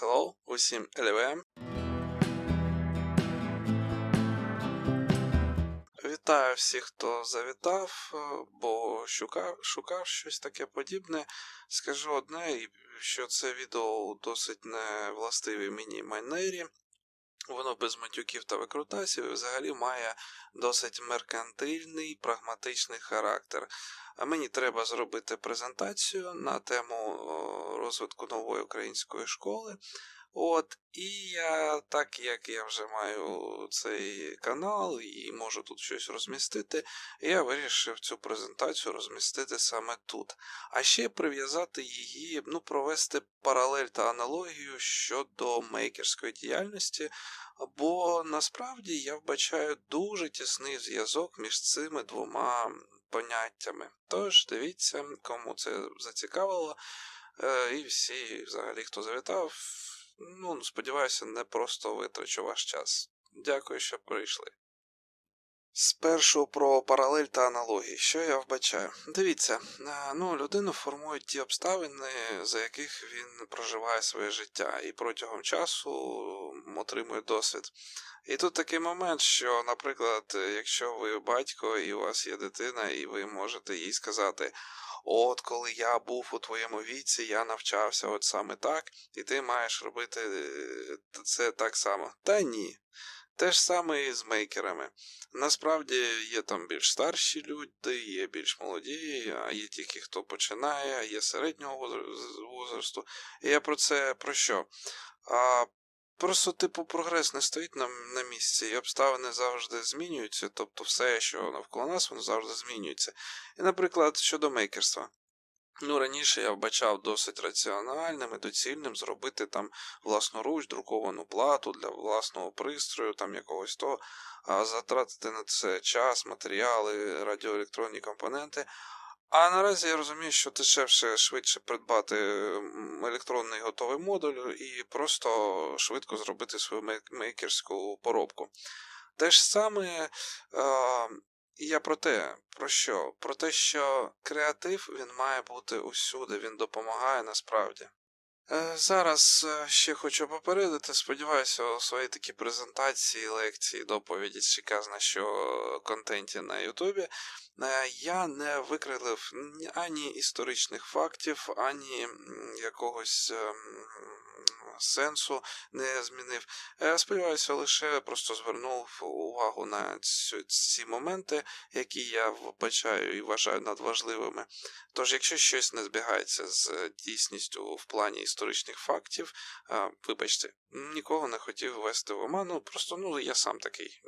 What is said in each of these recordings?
hello, усім LVM. Вітаю всіх, хто завітав, е, бо шукав, шукав щось таке подібне. Скажу одне, що це відео досить не властиві мені манері. Воно без матюків та викрутасів і взагалі має досить меркантильний, прагматичний характер. А мені треба зробити презентацію на тему розвитку нової української школи. От, і я, так як я вже маю цей канал і можу тут щось розмістити, я вирішив цю презентацію розмістити саме тут. А ще прив'язати її, ну, провести паралель та аналогію щодо мейкерської діяльності, бо насправді я вбачаю дуже тісний зв'язок між цими двома поняттями. Тож дивіться, кому це зацікавило, е, і всі, взагалі, хто завітав, ну, сподіваюся, не просто витрачу ваш час. Дякую, що прийшли. Спершу про паралель та аналогії. Що я вбачаю? Дивіться, е, ну, людину формують ті обставини, за яких він проживає своє життя, і протягом часу отримує досвід. І тут такий момент, що, наприклад, якщо ви батько і у вас є дитина, і ви можете їй сказати: От коли я був у твоєму віці, я навчався от саме так, і ти маєш робити е, це так само. Та ні. Те ж саме і з мейкерами. Насправді є там більш старші люди, є більш молоді, а є ті, хто починає, є середнього возрасту. І я про це про що? А, Просто, типу, прогрес не стоїть на, на місці, і обставини завжди змінюються, тобто все, що навколо нас, воно завжди змінюється. І, наприклад, щодо мейкерства. Ну, раніше я вбачав досить раціональним і доцільним зробити там власноруч друковану плату для власного пристрою, там якогось того, а затратити на це час, матеріали, радіоелектронні компоненти. А наразі я розумію, що дешевше швидше придбати електронний готовий модуль і просто швидко зробити свою мейкерську поробку. Те ж саме. Я про те, про що? Про те, що креатив він має бути усюди, він допомагає насправді. Е, зараз е, ще хочу попередити, сподіваюся, у своїй такій презентації, лекції, доповіді чи казна, що контенті на Ютубі, е, я не викрилив ані історичних фактів, ані якогось сенсу не змінив. Сподіваюся, лише просто звернув увагу на ці моменти, які я вбачаю і вважаю надважливими. Тож, якщо щось не збігається з дійсністю в плані історичних фактів, вибачте, нікого не хотів ввести в оману, просто ну я сам такий.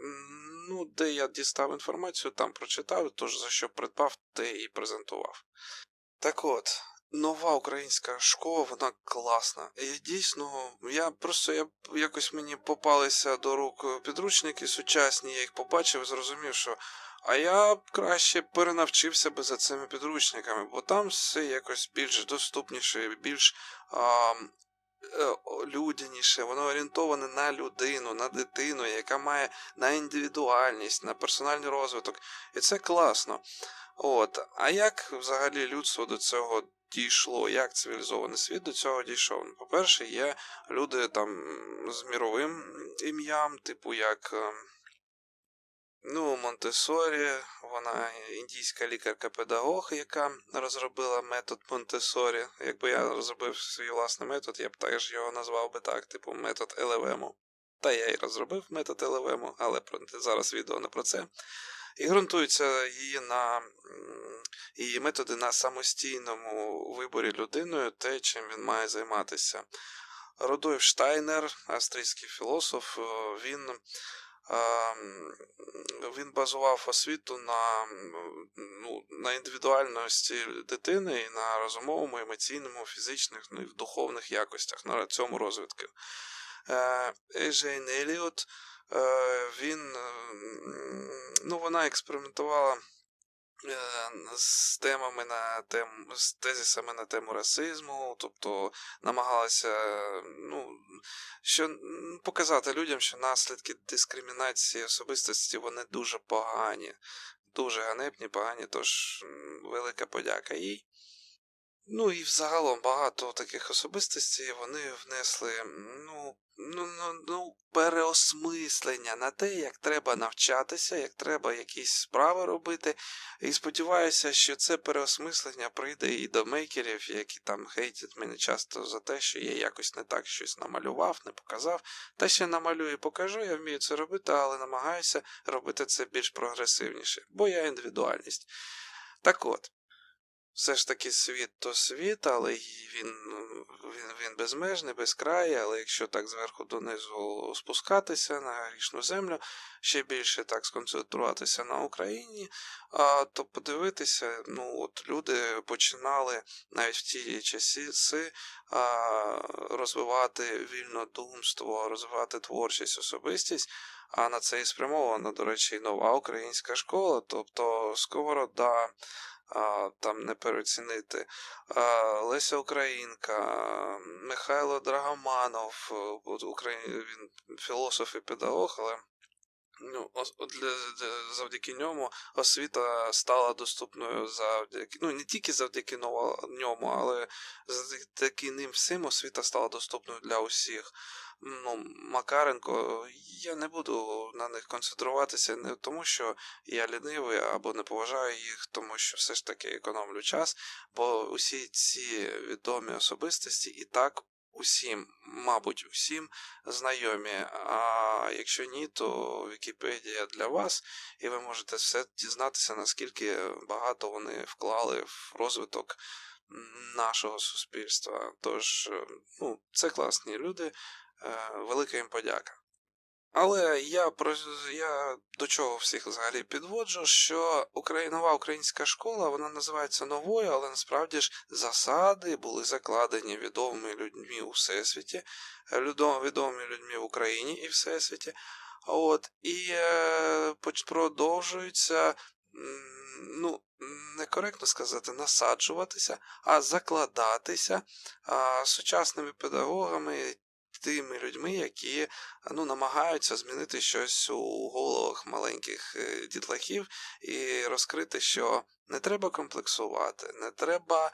Ну, де я дістав інформацію, там прочитав, тож за що придбав, те і презентував. Так от, нова українська школа, вона класна. І дійсно, я просто я якось мені попалися до рук підручники сучасні, я їх побачив, зрозумів, що. А я б краще перенавчився би за цими підручниками, бо там все якось більш доступніше, більш а, е, людяніше, воно орієнтоване на людину, на дитину, яка має на індивідуальність, на персональний розвиток. І це класно. От. А як взагалі людство до цього дійшло, як цивілізований світ до цього дійшов? По-перше, є люди там з міровим ім'ям, типу як. Ну, Монтесорі, вона індійська лікарка-педагог, яка розробила метод Монтесорі. Якби я розробив свій власний метод, я б теж його назвав би так, типу метод ЛВМу. Та я і розробив метод ЛВМу, але зараз відео не про це. І ґрунтуються її на її методи на самостійному виборі людиною, те, чим він має займатися. Рудольф Штайнер, австрійський філософ, він він базував освіту на ну, на індивідуальності дитини і на розумовому, емоційному, фізичних ну, і духовних якостях на цьому розвитку. Е, Ейжейн Еліот, е, він, ну, вона експериментувала з темами на тему, з тезисами на тему расизму, тобто намагалася ну, що, показати людям, що наслідки дискримінації особистості вони дуже погані, дуже ганебні, погані, тож велика подяка їй. Ну і взагалом багато таких особистостей вони внесли ну, ну, ну, ну, переосмислення на те, як треба навчатися, як треба якісь справи робити. І сподіваюся, що це переосмислення прийде і до мейкерів, які там хейтять мене часто за те, що я якось не так щось намалював, не показав. Та ще намалюю і покажу, я вмію це робити, але намагаюся робити це більш прогресивніше, бо я індивідуальність. Так от. Все ж таки світ то світ, але він, він, він безмежний, безкрай, але якщо так зверху донизу спускатися на грішну землю, ще більше так сконцентруватися на Україні, а, то подивитися, ну от люди починали навіть в ті часи а, розвивати вільнодумство, розвивати творчість, особистість. А на це і спрямована, до речі, нова українська школа, тобто Сковорода, а, там не переоцінити. А, Леся Українка, Михайло Драгоманов, е, от Украї... він філософ і педагог, але ну, для, для- завдяки ньому освіта стала доступною завдяки, ну не тільки завдяки ньому, але завдяки ним всім освіта стала доступною для усіх. Ну, Макаренко, я не буду на них концентруватися не тому, що я лінивий або не поважаю їх, тому що все ж таки економлю час, бо усі ці відомі особистості і так усім, мабуть, усім знайомі. А якщо ні, то Вікіпедія для вас, і ви можете все дізнатися, наскільки багато вони вклали в розвиток нашого суспільства. Тож, е, ну, це класні люди, е, велика їм подяка. Але я я до чого всіх взагалі підводжу, що нова українська школа вона називається новою, але насправді ж засади були закладені відомими людьми у всесвіті, е, відомими людьми в Україні і всесвіті. От і е, продовжуються, ну некоректно сказати, насаджуватися, а закладатися а, сучасними педагогами тими людьми, які ну, намагаються змінити щось у головах маленьких е, дітлахів і розкрити, що не треба комплексувати, не треба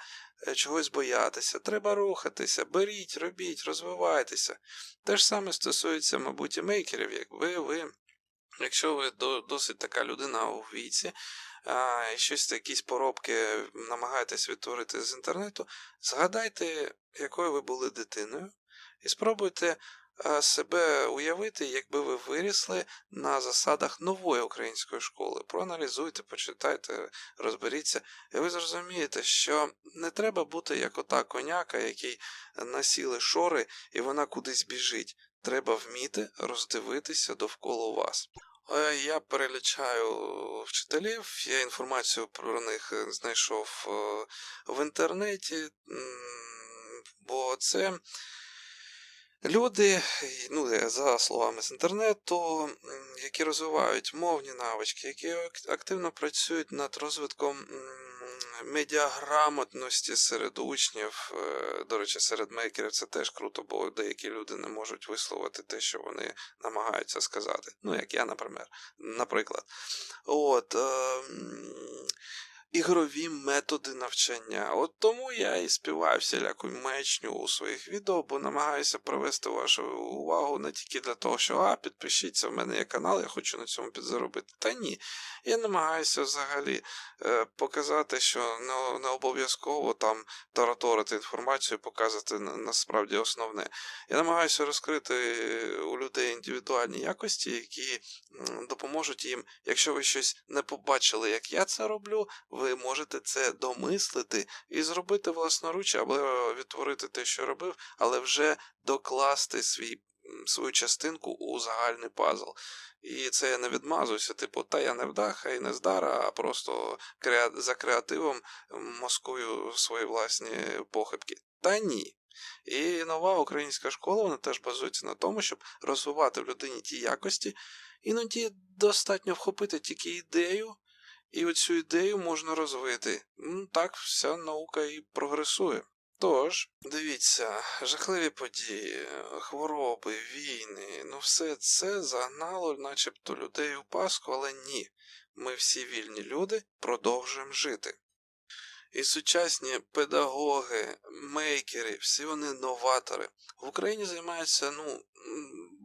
е, чогось боятися, треба рухатися, беріть, робіть, розвивайтеся. Те ж саме стосується, мабуть, і мейкерів, як ви, ви. Якщо ви досить така людина у віці, і щось якісь поробки намагаєтесь відтворити з інтернету, згадайте, якою ви були дитиною, і спробуйте себе уявити, якби ви вирісли на засадах нової української школи. Проаналізуйте, почитайте, розберіться, і ви зрозумієте, що не треба бути як ота коняка, який насіли шори, і вона кудись біжить. Треба вміти роздивитися довкола вас. Е, Я перелічаю вчителів, я інформацію про них е, знайшов е, в інтернеті, бо це люди, ну, за словами з інтернету, які розвивають мовні навички, які активно працюють над розвитком медіаграмотності серед учнів. Е, До речі, серед мейкерів це теж круто, бо деякі люди не можуть висловити те, що вони намагаються сказати. Ну, як я, наприклад. От, е, м, ігрові методи навчання. От тому я і співаю всіляку маячню у своїх відео, бо намагаюся привести вашу увагу не тільки для того, що а, підпишіться, в мене є канал, я хочу на цьому підзаробити. Та ні. Я намагаюся взагалі е, показати, що не, не обов'язково там тараторити інформацію, показати насправді основне. Я намагаюся розкрити у людей індивідуальні якості, які допоможуть їм, якщо ви щось не побачили, як я це роблю, ви можете це домислити і зробити власноруч, або відтворити те, що робив, але вже докласти свій, свою частинку у загальний пазл. І це я не відмазуюся, типу, та я не вдаха і не здара, а просто креа... за креативом москую свої власні похибки. Та ні. І нова українська школа вона теж базується на тому, щоб розвивати в людині ті якості. Іноді достатньо вхопити тільки ідею, і оцю ідею можна розвити. Так вся наука і прогресує. Тож, дивіться, жахливі події, хвороби, війни, ну все це загнало начебто людей у паску, але ні. Ми всі вільні люди продовжуємо жити. І сучасні педагоги, мейкери, всі вони новатори. В Україні займаються ну,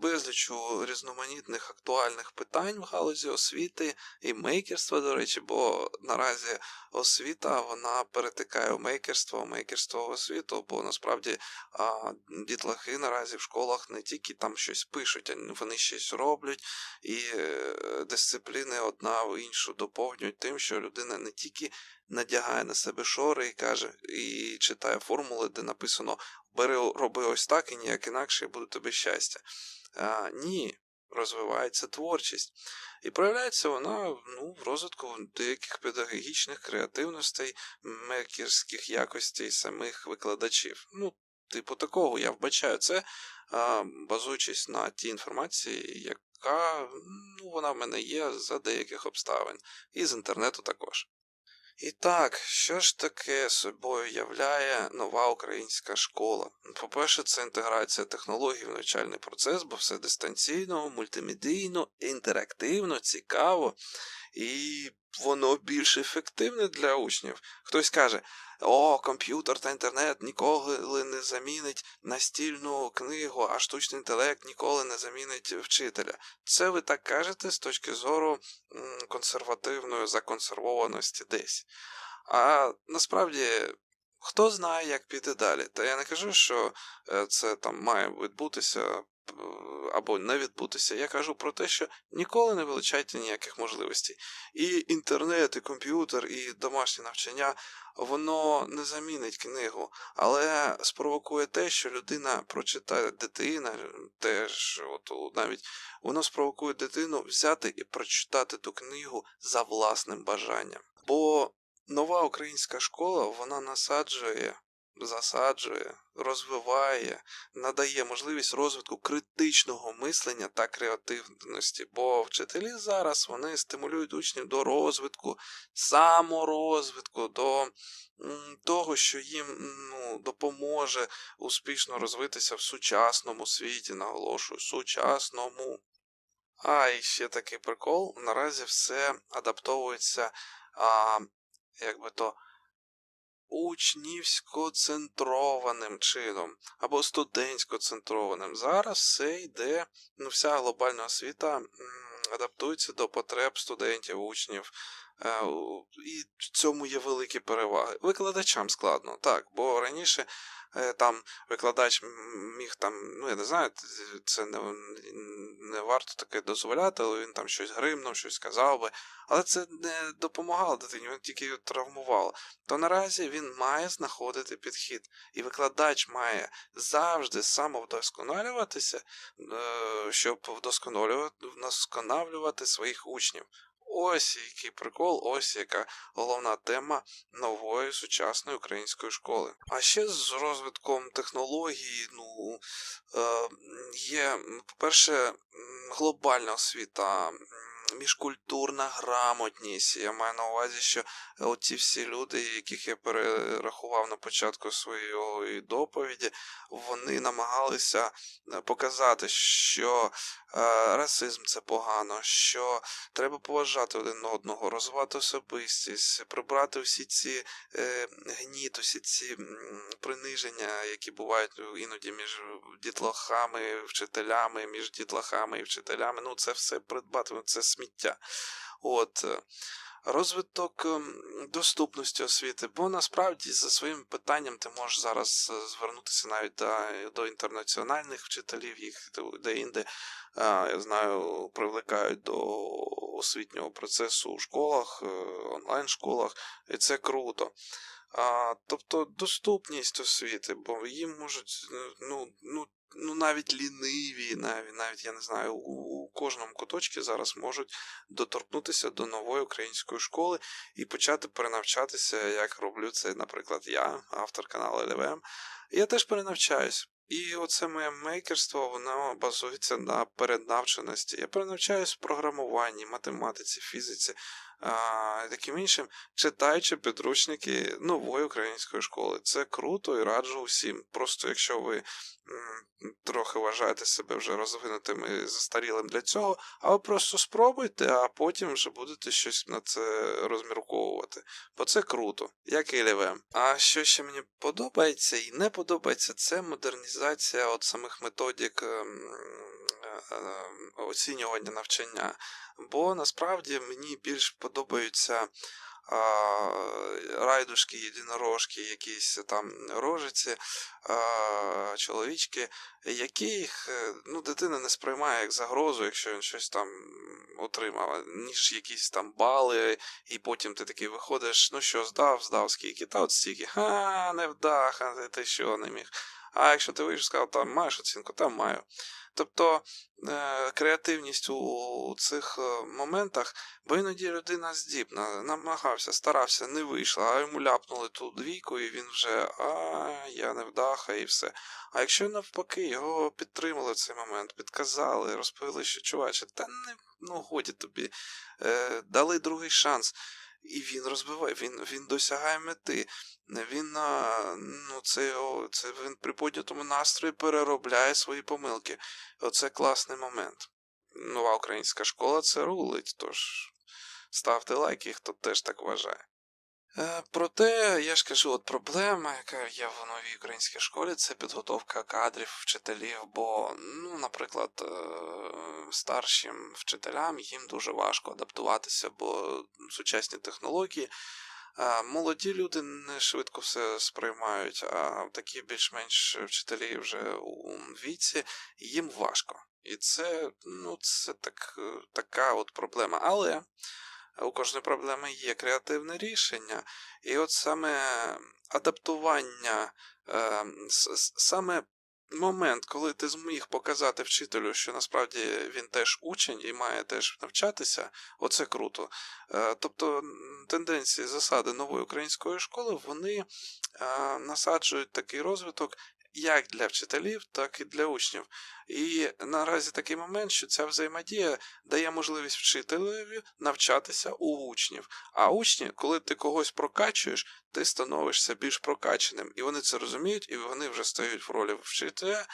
безлічу різноманітних актуальних питань в галузі освіти і мейкерства, до речі, бо наразі освіта вона перетикає в мейкерство, мейкерство в освіту, бо насправді а, дітлахи наразі в школах не тільки там щось пишуть, а вони щось роблять, і е, дисципліни одна в іншу доповнюють тим, що людина не тільки надягає на себе шори і каже, і читає формули, де написано бери, роби ось так і ніяк інакше, і буде тобі щастя. А, ні, розвивається творчість. І проявляється вона ну, в розвитку деяких педагогічних креативностей, мекерських якостей самих викладачів. Ну, типу такого я вбачаю це, базуючись на тій інформації, яка ну, вона в мене є за деяких обставин, і з інтернету також. І так, що ж таке собою являє нова українська школа? По-перше, це інтеграція технологій в навчальний процес, бо все дистанційно, мультимедійно, інтерактивно, цікаво, і воно більш ефективне для учнів. Хтось каже: о, комп'ютер та інтернет ніколи не замінить настільну книгу, а штучний інтелект ніколи не замінить вчителя. Це ви так кажете з точки зору консервативної законсервованості десь. А насправді. Хто знає, як піти далі? Та я не кажу, що е, це там має відбутися або не відбутися. Я кажу про те, що ніколи не вилучайте ніяких можливостей. І інтернет, і комп'ютер, і домашнє навчання воно не замінить книгу, але спровокує те, що людина прочитає дитина, теж от навіть воно спровокує дитину взяти і прочитати ту книгу за власним бажанням. Бо нова українська школа вона насаджує, засаджує, розвиває, надає можливість розвитку критичного мислення та креативності. Бо вчителі зараз вони стимулюють учнів до розвитку, саморозвитку, до того, що їм ну, допоможе успішно розвитися в сучасному світі, наголошую, сучасному. А і ще такий прикол: наразі все адаптовується, а, як би то, учнівсько-центрованим чином або студентсько-центрованим. Зараз все йде, ну, вся глобальна освіта адаптується до потреб студентів, учнів. Е, І в цьому є великі переваги. Викладачам складно, так, бо раніше е, там викладач міг там, ну я не знаю, це не, не варто таке дозволяти, але він там щось гримнув, щось сказав би. Але це не допомагало дитині, він тільки її травмувало. То наразі він має знаходити підхід. І викладач має завжди самовдосконалюватися, е, щоб вдосконалювати своїх учнів. Ось який прикол, ось яка головна тема нової сучасної української школи. А ще з розвитком технологій, ну е, є, по-перше, глобальна освіта, міжкультурна грамотність. Я маю на увазі, що оці всі люди, яких я перерахував на початку своєї доповіді, вони намагалися е, показати, що е, расизм це погано, що треба поважати один одного, розвивати особистість, прибрати всі ці е, гніт, усі ці приниження, які бувають іноді між дітлахами, вчителями, між дітлахами і вчителями. Ну, це все придбати, це сміття. От. е, Розвиток ем, доступності освіти, бо насправді за своїм питанням ти можеш зараз е, звернутися навіть до, до інтернаціональних вчителів, їх де-інде, я знаю, привлекають до освітнього процесу у школах, е, онлайн-школах, і це круто. А, тобто доступність освіти, бо їм можуть, е, ну, ну, ну навіть ліниві, навіть, навіть я не знаю, кожному куточці зараз можуть доторкнутися до нової української школи і почати перенавчатися, як роблю це, наприклад, я, автор каналу ЛВМ. Я теж перенавчаюсь. І оце моє мейкерство, воно базується на переднавченості. Я перенавчаюсь в програмуванні, математиці, фізиці, таким іншим, читаючи підручники нової української школи. Це круто і раджу усім. Просто якщо ви трохи вважаєте себе вже розвинутим і застарілим для цього, а просто спробуйте, а потім вже будете щось на це розмірковувати. Бо це круто, як і ЛВМ. А що ще мені подобається і не подобається, це модернізація от самих методик ем, оцінювання навчання. Бо насправді мені більш подобаються райдушки, єдинорожки, якісь там рожиці, чоловічки, яких е, ну, дитина не сприймає як загрозу, якщо він щось там отримав, ніж якісь там бали, і потім ти такий виходиш, ну що, здав, здав скільки, та от стільки, ха, не вдах, ти що не міг. А якщо ти вийшов, сказав, там маєш оцінку, там маю. Тобто е, креативність у цих е, моментах, бо іноді людина здібна, намагався, старався, не вийшло, а йому ляпнули ту двійку, і він вже а, я не вдаха, і все. А якщо навпаки, його підтримали в цей момент, підказали, розповіли, що чуваче, та не ну годі тобі, е, дали другий шанс. І він розбиває, він, він досягає мети. Він, ну, це, це він при поднятому настрої переробляє свої помилки. Оце класний момент. Нова українська школа це рулить, тож ставте лайки, хто теж так вважає. Е, Проте, я ж кажу, от проблема, яка є в новій українській школі, це підготовка кадрів, вчителів, бо, ну, наприклад, е, старшим вчителям їм дуже важко адаптуватися, бо сучасні технології. Молоді люди не швидко все сприймають, а такі більш-менш вчителі вже у віці, їм важко. І це, ну, це так, е, така от проблема. Але у кожної проблеми є креативне рішення, і от саме адаптування, е, саме момент, коли ти зміг показати вчителю, що насправді він теж учень і має теж навчатися, оце круто. Е, Тобто тенденції, засади нової української школи вони е, насаджують такий розвиток як для вчителів, так і для учнів. І наразі такий момент, що ця взаємодія дає можливість вчителеві навчатися у учнів. А учні, коли ти когось прокачуєш, ти становишся більш прокаченим. І вони це розуміють, і вони вже стають в ролі вчителя.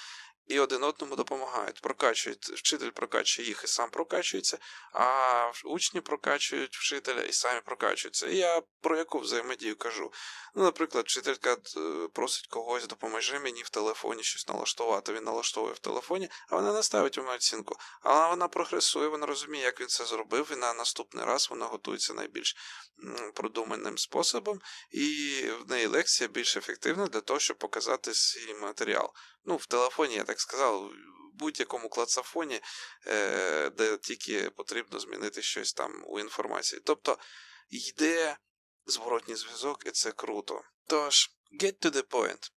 І один одному допомагають. Прокачують, вчитель прокачує їх і сам прокачується, а учні прокачують вчителя і самі прокачуються. І я про яку взаємодію кажу. Ну, наприклад, вчителька е, просить когось, допоможи мені в телефоні щось налаштувати. Він налаштовує в телефоні, а вона не ставить йому оцінку. Але вона прогресує, вона розуміє, як він це зробив, і на наступний раз вона готується найбільш продуманим способом, і в неї лекція більш ефективна для того, щоб показати свій матеріал. Ну, в телефоні, я так сказав, в будь-якому клацафоні, е, де тільки потрібно змінити щось там у інформації. Тобто йде зворотній зв'язок, і це круто. Тож, get to the point.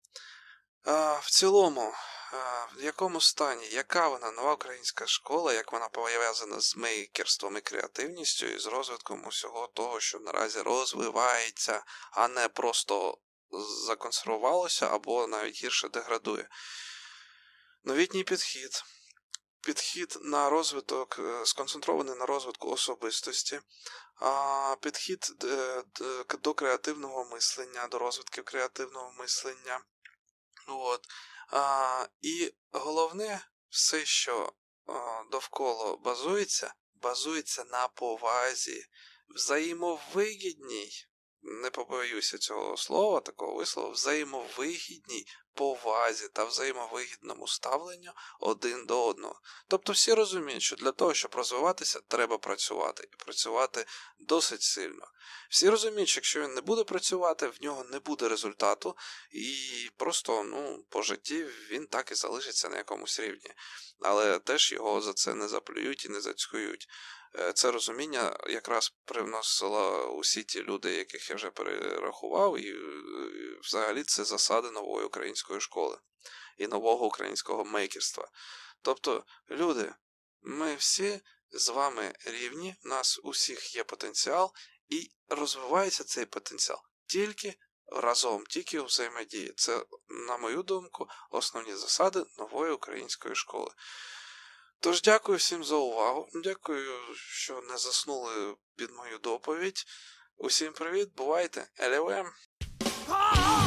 А, в цілому, а, в якому стані, яка вона нова українська школа, як вона пов'язана з мейкерством і креативністю, і з розвитком усього того, що наразі розвивається, а не просто законсервувалося або навіть гірше деградує. Новітній підхід. Підхід на розвиток, е, сконцентрований на розвитку особистості, підхід е, до креативного мислення, до розвитків креативного мислення. От. І головне, все, що довкола базується, базується на повазі, взаємовигідній, не побоюся цього слова, такого вислову, взаємовигідній повазі та взаємовигідному ставленню один до одного. Тобто всі розуміють, що для того, щоб розвиватися, треба працювати і працювати досить сильно. Всі розуміють, що якщо він не буде працювати, в нього не буде результату, і просто ну, по житті він так і залишиться на якомусь рівні. Але теж його за це не заплюють і не зацькують. Е, Це розуміння якраз привносило усі ті люди, яких я вже перерахував, і е, взагалі це засади нової української школи і нового українського мейкерства. Тобто, люди, ми всі з вами рівні, у нас усіх є потенціал, і розвивається цей потенціал тільки разом, тільки у взаємодії. Це, на мою думку, основні засади нової української школи. Тож дякую всім за увагу. Дякую, що не заснули під мою доповідь. Усім привіт, бувайте, елевем! heart.